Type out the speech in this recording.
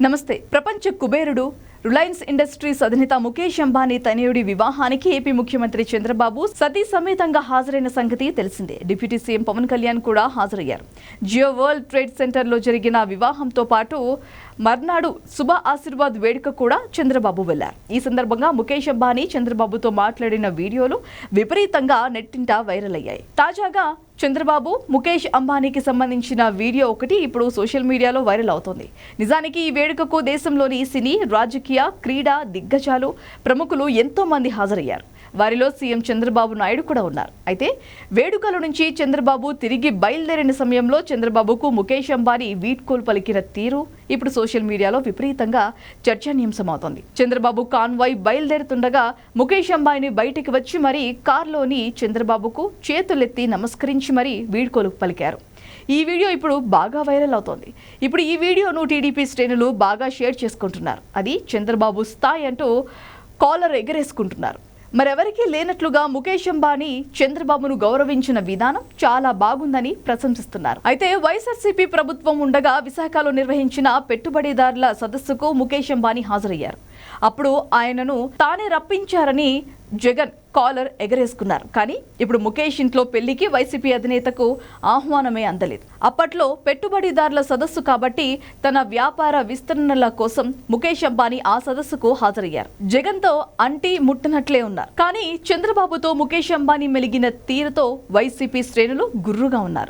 నమస్తే ప్రపంచ కుబేరుడు రిలయన్స్ ఇండస్ట్రీస్ అధినేత ముఖేష్ అంబానీ తనయుడి వివాహానికి ఏపీ ముఖ్యమంత్రి చంద్రబాబు సతీ సమేతంగా హాజరైన సంగతి తెలిసిందే. డిప్యూటీ సీఎం పవన్ కళ్యాణ్ కూడా హాజరయ్యారు. జియో వరల్డ్ ట్రేడ్ సెంటర్లో జరిగిన వివాహంతో పాటు మర్నాడు శుభ ఆశీర్వాద్ వేడుక కూడా చంద్రబాబు వెళ్ళారు ఈ సందర్భంగా ముఖేష్ అంబానీ చంద్రబాబుతో మాట్లాడిన వీడియోలు విపరీతంగా నెట్టింట వైరల్ అయ్యాయి. తాజాగా చంద్రబాబు ముఖేష్ అంబానీకి సంబంధించిన వీడియో ఒకటి ఇప్పుడు సోషల్ మీడియాలో వైరల్ అవుతోంది. నిజానికి ఈ వేడుకకు దేశంలోని సినీ రాజకీయ క్రీడా దిగ్గజాలు ప్రముఖులు ఎంతో మంది హాజరయ్యారు. వారిలో సీఎం చంద్రబాబు నాయుడు కూడా ఉన్నారు. అయితే వేడుకల నుంచి చంద్రబాబు తిరిగి బయలుదేరిన సమయంలో చంద్రబాబుకు ముఖేష్ అంబానీ వీడ్కోలు పలికిన తీరు ఇప్పుడు సోషల్ మీడియాలో విపరీతంగా చర్చనీయాంశమవుతోంది. చంద్రబాబు కాన్వాయ్ బయలుదేరుతుండగా ముఖేష్ అంబానీ బయటికి వచ్చి మరీ కారులోని చంద్రబాబుకు చేతులెత్తి నమస్కరించి మరీ వీడ్కోలు పలికారు. ఈ వీడియో ఇప్పుడు బాగా వైరల్ అవుతోంది. ఇప్పుడు ఈ వీడియోను టీడీపీ శ్రేణులు బాగా షేర్ చేసుకుంటున్నారు. అది చంద్రబాబు స్థాయి అంటూ కాలర్ ఎగరేసుకుంటున్నారు. మరెవరికీ లేనట్లుగా ముఖేష్ అంబానీ చంద్రబాబును గౌరవించిన విధానం చాలా బాగుందని ప్రశంసిస్తున్నారు. అయితే వైఎస్ఆర్సీపీ ప్రభుత్వం ఉండగా విశాఖలో నిర్వహించిన పెట్టుబడిదారుల సదస్సుకు ముఖేష్ అంబానీ హాజరయ్యారు. అప్పుడు ఆయనను తానే రప్పించారని జగన్ కాలర్ ఎగరేసుకున్నారు. కానీ ఇప్పుడు ముఖేష్ ఇంట్లో పెళ్ళికి వైసీపీ అధినేతకు ఆహ్వానమే అందలేదు. అప్పట్లో పెట్టుబడిదారుల సదస్సు కాబట్టి తన వ్యాపార విస్తరణల కోసం ముఖేష్ అంబానీ ఆ సదస్సుకు హాజరయ్యారు. జగన్తో అంటి ముట్టనట్లే ఉన్నారు. కానీ చంద్రబాబుతో ముఖేష్ అంబానీ మెలిగిన తీరుతో వైసీపీ శ్రేణులు గుర్రుగా ఉన్నారు.